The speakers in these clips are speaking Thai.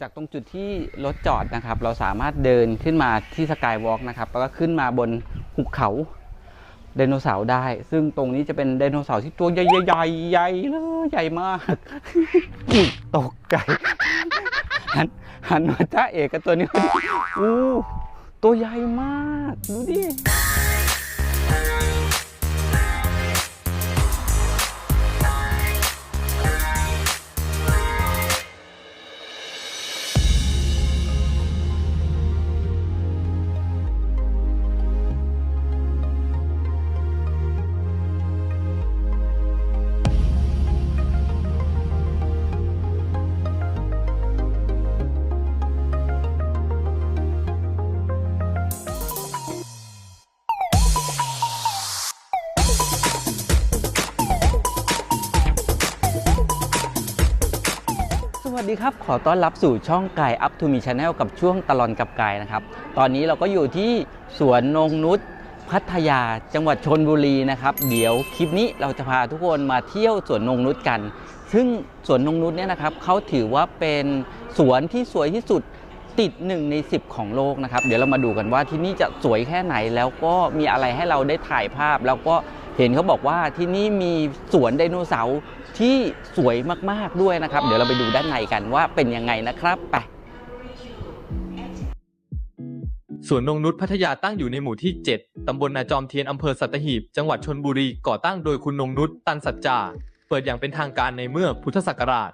จากตรงจุดที่รถจอดนะครับ เราสามารถเดินขึ้นมาที่สกายวอล์กนะครับแล้วก็ขึ้นมาบนหุบเขาไดโนเสาร์ได้ ซึ่งตรงนี้จะเป็นไดโนเสาร์ที่ตัวใหญ่ใหญ่ใหญ่เลยใหญ่มากตกใจหันหันมาจ้าเอกกับตัวนี้อู้ตัวใหญ่มาก ดูดิ ดีครับ ขอต้อนรับสู่ช่องไก่อัพทูมีชาแนลกับช่วงตลอนกับไก่นะครับ ตอนนี้เราก็อยู่ที่สวนนงนุษพัทยาจังหวัดชนบุรีนะครับ เดี๋ยวคลิปนี้เราจะพาทุกคนมาเที่ยวสวนนงนุษกัน ซึ่งสวนนงนุษเนี่ยนะครับเขาถือว่าเป็นสวนที่สวยที่สุดติด1ใน 10 ของโลกนะครับ เดี๋ยวเรามาดูกันว่าที่นี่จะสวยแค่ไหนแล้วก็มีอะไรให้เราได้ถ่ายภาพแล้วก็ เห็นเขาบอกว่าที่นี่มีสวนไดโนเสาร์ที่สวยมากๆด้วยนะครับ เดี๋ยวเราไปดูด้านในกันว่าเป็นยังไงนะครับไปสวนนงนุษพัทยาตั้งอยู่ในหมู่ที่ 7 ตำบลนาจอมเทียน อำเภอสัตหีบ จังหวัดชนบุรี ก่อตั้งโดยคุณนงนุษตันสัจจา เปิดอย่างเป็นทางการในเมื่อพุทธศักราช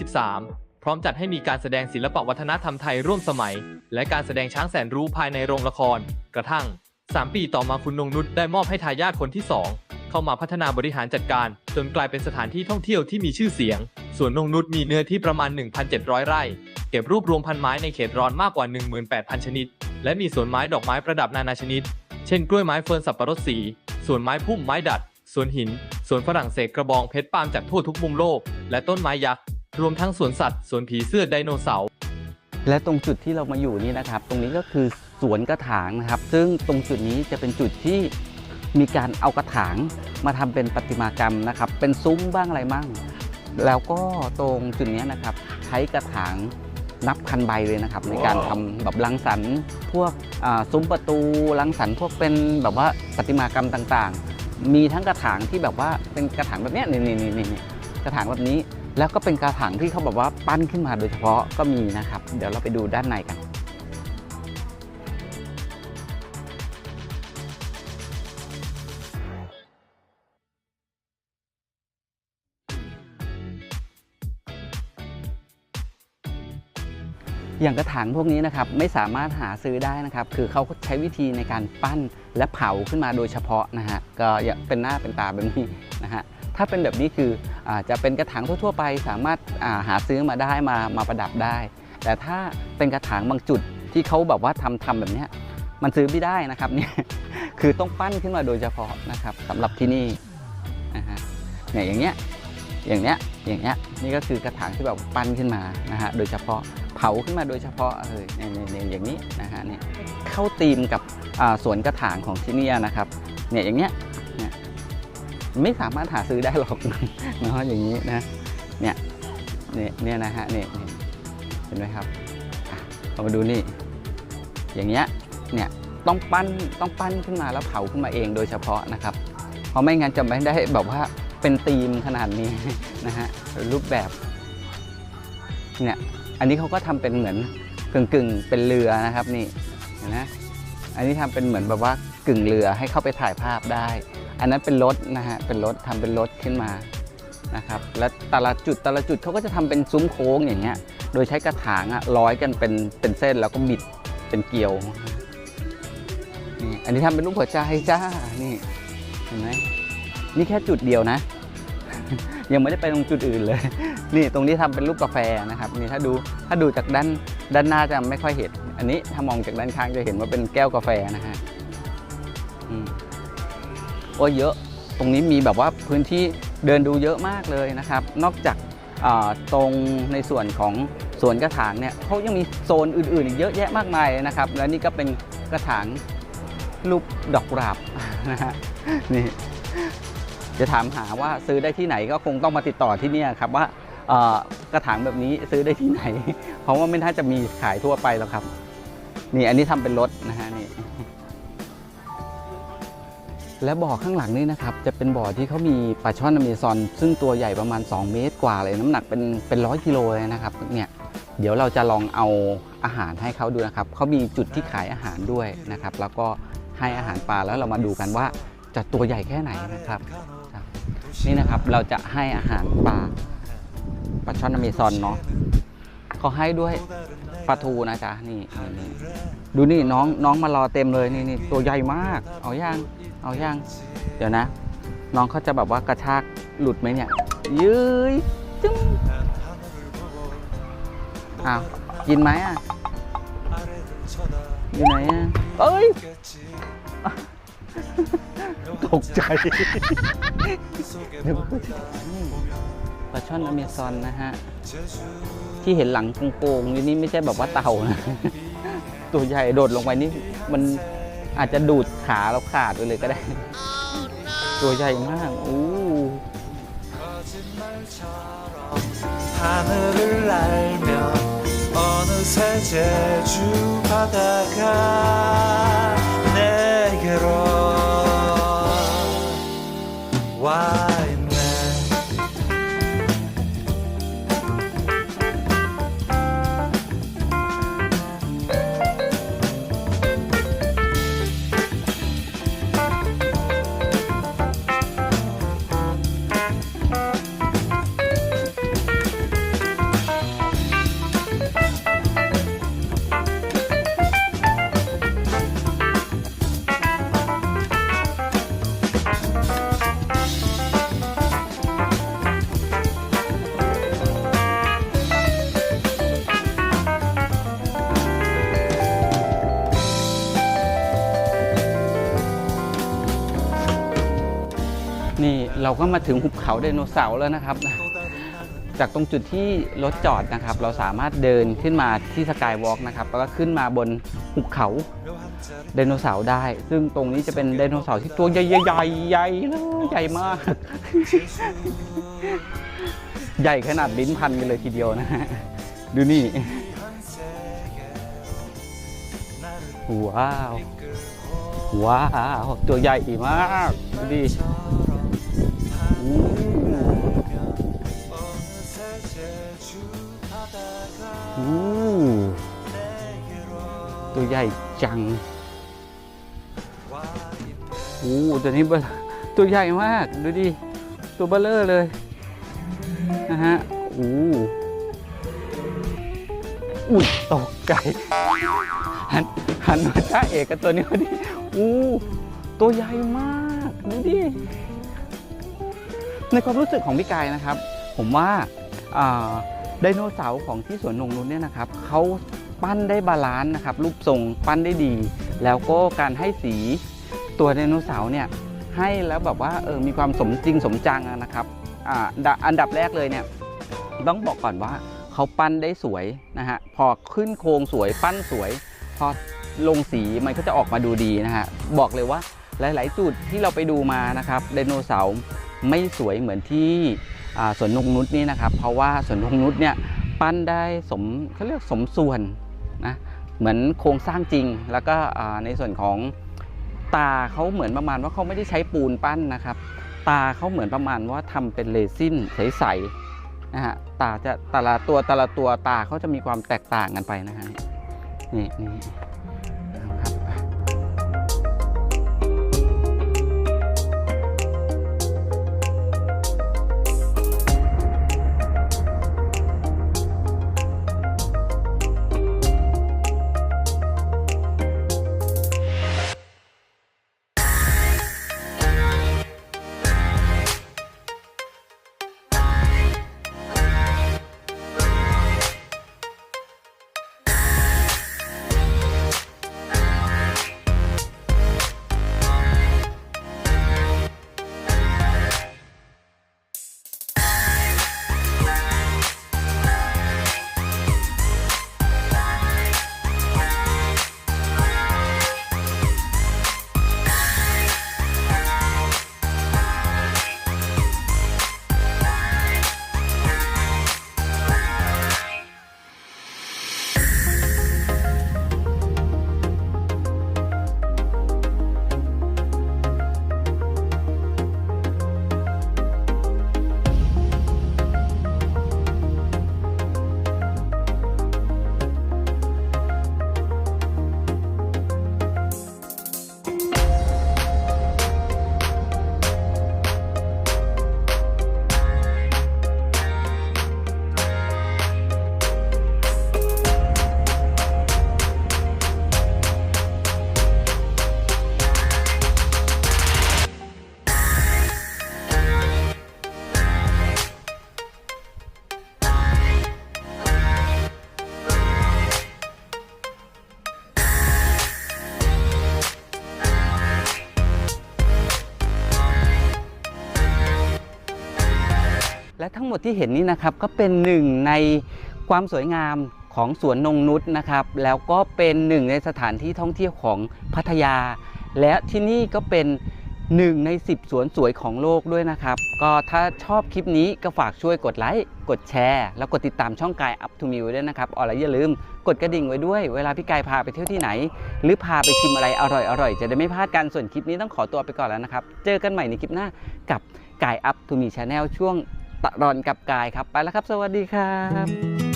2523 พร้อมจัดให้มีการแสดงศิลปวัฒนธรรมไทยร่วมสมัย และการแสดงช้างแสนรู้ภายในโรงละคร กระทั่ง 3 ปีต่อมาคุณนงนุษได้มอบให้ทายาทคนที่ 2 เข้ามาพัฒนาบริหารจัดการ จนกลายเป็นสถานที่ท่องเที่ยวที่มีชื่อเสียง สวนนงนุษมีเนื้อที่ประมาณ 1,700 ไร่ เก็บรวบรวมพันไม้ในเขตร้อนมากกว่า 18,000 ชนิด และมีสวนไม้ดอกไม้ประดับนานาชนิด เช่นกล้วยไม้เฟิร์นสับปะรดสีสวนไม้พุ่มไม้ดัดสวนหินสวนฝรั่งเศสกระบองเพชรปาล์มจากทั่วทุกมุมโลก และต้นไม้ยักษ์รวมทั้งสวนสัตว์สวนผีเสื้อไดโนเสาร์และตรงจุดที่เรามาอยู่นี่นะครับ ตรงนี้ก็คือ สวนกระถางนะครับ ซึ่งตรงจุดนี้จะเป็นจุดที่มีการเอากระถางมาทำเป็นประติมากรรมนะครับ เป็นซุ้มบ้างอะไรบ้าง แล้วก็ตรงจุดนี้นะครับ ใช้กระถางนับพันใบเลยนะครับ ในการทำแบบรังสรรค์พวกซุ้มประตูรังสรรค์พวกเป็นแบบว่าประติมากรรมต่างๆ มีทั้งกระถางที่แบบว่าเป็นกระถางแบบนี้นี่นี่นี่นี่กระถางแบบนี้แล้วก็เป็นกระถางที่เขาแบบว่าปั้นขึ้นมาโดยเฉพาะก็มีนะครับ เดี๋ยวเราไปดูด้านในกัน อย่างกระถางพวกนี้นะครับไม่สามารถหาซื้อได้นะครับ คือเขาใช้วิธีในการปั้นและเผาขึ้นมาโดยเฉพาะนะฮะก็เป็นหน้าเป็นตาแบบนี้นะฮะถ้าเป็นแบบนี้คืออาจะเป็นกระถางทั่วๆ ไปสามารถาหาซื้อมาได้มามาประดับได้ แต่ถ้าเป็นกระถางบางจุดที่เขาแบบว่าทำทำแบบนี้มันซื้อไม่ได้นะครับเนี่ยคือต้องปั้นขึ้นมาโดยเฉพาะนะครับสำหรับที่นี่นะฮะเนี่ยอย่างเงี้ย อย่างเนี้ยอย่างเงี้ยนี่ก็คือกระถางที่แบบปั้นขึ้นมานะฮะโดยเฉพาะเผาขึ้นมาโดยเฉพาะเลยเนี่ยเนี่ยอย่างนี้นะฮะเนี่ยเข้าธีมกับสวนกระถางของที่เนี่ยนะครับเนี่ยอย่างเงี้ยเนี่ยไม่สามารถหาซื้อได้หรอกเนาะอย่างนี้นะเนี่ยเนี่ยเนี่ยนะฮะเนี่ยเห็นไหมครับเรามาดูนี่อย่างเงี้ยเนี่ยต้องปั้นต้องปั้นขึ้นมาแล้วเผาขึ้นมาเองโดยเฉพาะนะครับ เพราะไม่งั้นจะไม่ได้แบบว่า เป็นธีมขนาดนี้นะฮะรูปแบบเนี่ยอันนี้เขาก็ทำเป็นเหมือนกึ่งกึ่งๆเป็นเรือนะครับนี่เห็นไหมอันนี้ทำเป็นเหมือนแบบว่ากึ่งเรือให้เข้าไปถ่ายภาพได้ อันนั้นเป็นรถนะฮะเป็นรถทำเป็นรถขึ้นมานะครับแล้วแต่ละจุดแต่ละจุดเขาก็จะทำเป็นซุ้มโค้งอย่างเงี้ยโดยใช้กระถางอะร้อยกันเป็นเป็นเส้นแล้วก็บิดเป็นเกลียวนี่อันนี้ทำเป็นรูปหัวใจจ้านี่เห็นไหม นี่แค่จุดเดียวนะ ยังไม่ได้ไปตรงจุดอื่นเลย นี่ตรงนี้ทำเป็นรูปกาแฟนะครับนี่ถ้าดูถ้าดูจากด้านด้านหน้าจะไม่ค่อยเห็น อันนี้ถ้ามองจากด้านข้างจะเห็นว่าเป็นแก้วกาแฟนะฮะอืมโอ้เยอะตรงนี้มีแบบว่าพื้นที่เดินดูเยอะมากเลยนะครับ นอกจากตรงในส่วนของสวนกระถางเนี่ยเขายังมีโซนอื่นๆอีกเยอะแยะมากมายเลยนะครับ และนี่ก็เป็นกระถางรูปดอกกุหลาบนะฮะนี่ จะถามหาว่าซื้อได้ที่ไหนก็คงต้องมาติดต่อที่นี่ครับว่ากระถางแบบนี้ซื้อได้ที่ไหน เพราะว่าไม่น่าจะมีขายทั่วไปแล้วครับ นี่อันนี้ทำเป็นรถนะฮะนี่และบ่อข้างหลังนี่นะครับ จะเป็นบ่อที่เขามีปลาช่อนอเมซอน ซึ่งตัวใหญ่ประมาณ 2 เมตรกว่าเลยน้ำหนักเป็นเป็นร้อยกิโลเลยนะครับเนี่ยเดี๋ยวเราจะลองเอาอาหารให้เขาดูนะครับเขามีจุดที่ขายอาหารด้วยนะครับ แล้วก็ให้อาหารปลาแล้วเรามาดูกันว่าจะตัวใหญ่แค่ไหนนะครับ นี่นะครับเราจะให้อาหารปลาปลาช่อนอเมซอนเนาะเขาให้ด้วยปลาทูนะจ๊ะนี่นี่นี่ดูนี่น้องน้องมารอเต็มเลยนี่นี่ตัวใหญ่มาก เอาย่างเอาย่าง เดี๋ยวนะ น้องเขาจะแบบว่ากระชากหลุดไหมเนี่ยยืยจึ้งอ้าวกินไหมอะอยู่ไหนอะเอ้ย ตกใจนี่ ปลาช่อนอเมซอนนะฮะ ที่เห็นหลังโกงๆยุนี่ไม่ใช่แบบว่าเต่านะ ตัวใหญ่โดดลงไปนี่ มันอาจจะดูดขาเราขาดไปเลยก็ได้ ตัวใหญ่มากอู้ why. เราก็มาถึงหุบเขาไดโนเสาร์แล้วนะครับ จากตรงจุดที่รถจอดนะครับ เราสามารถเดินขึ้นมาที่สกายวอล์กนะครับแล้วก็ขึ้นมาบนหุบเขาไดโนเสาร์ได้ ซึ่งตรงนี้จะเป็นไดโนเสาร์ที่ตัวใหญ่ใหญ่ใหญ่เลยใหญ่มาก ใหญ่ขนาดลิ้นพันกันเลยทีเดียวนะฮะดูนี่ว้าว ว้าว ตัวใหญ่มาก ดูดิ ตัวใหญ่จังโอ้ตัวนี้เบลตัวใหญ่มาก ดูดิ ตัวเบลเลอร์เลย นะฮะอู้อุ้ยตกใจหันหันมาจ้าเอกกับตัวนี้พอดีอู้ตัวใหญ่มากดูดิ ในความรู้สึกของพี่กายนะครับ ผมว่าอ่า ไดโนเสาร์ของที่สวนนงนุชเนี่ยนะครับเขาปั้นได้บาลานซ์นะครับรูปทรงปั้นได้ดี แล้วก็การให้สีตัวไดโนเสาร์เนี่ยให้แล้วแบบว่าเออมีความสมจริงสมจังนะครับอ่าอันดับแรกเลยเนี่ยต้องบอกก่อนว่าเขาปั้นได้สวยนะฮะพอขึ้นโครงสวยปั้นสวย พอลงสีมันก็จะออกมาดูดีนะฮะบอกเลยว่าหลาย ๆ จุดที่เราไปดูมานะครับไดโนเสาร์ไม่สวยเหมือนที่ สวนนงนุษนี่นะครับ เพราะว่าสวนนงนุษเนี่ยปั้นได้สมเขาเรียกสมส่วนนะเหมือนโครงสร้างจริง แล้วก็ในส่วนของตาเขาเหมือนประมาณว่าเขาไม่ได้ใช้ปูนปั้นนะครับ ตาเขาเหมือนประมาณว่าทำเป็นเรซินใสๆนะฮะตาจะแต่ละตัวแต่ละตัวตาเขาจะมีความแตกต่างกันไปนะฮะนี่นี่ และทั้งหมดที่เห็นนี้นะครับก็เป็นหนึ่งในความสวยงามของสวนนงนุษนะครับ แล้วก็เป็นหนึ่งในสถานที่ท่องเที่ยวของพัทยา และที่นี่ก็เป็นหนึ่งใน 10 สวนสวยของโลกด้วยนะครับ ก็ถ้าชอบคลิปนี้ก็ฝากช่วยกดไลค์กดแชร์ แล้วกดติดตามช่องกาย Up to Me ไว้ด้วยนะครับอ๋อแล้วอย่าลืมกดกระดิ่งไว้ด้วย เวลาพี่กายพาไปเที่ยวที่ไหน หรือพาไปชิมอะไรอร่อยๆ จะได้ไม่พลาดกันส่วนคลิปนี้ต้องขอตัวไปก่อนแล้วนะครับ เจอกันใหม่ในคลิปหน้ากับกาย Up to Me Channel ช่วง ตะรอนกับกายครับ ไปแล้วครับ สวัสดีครับ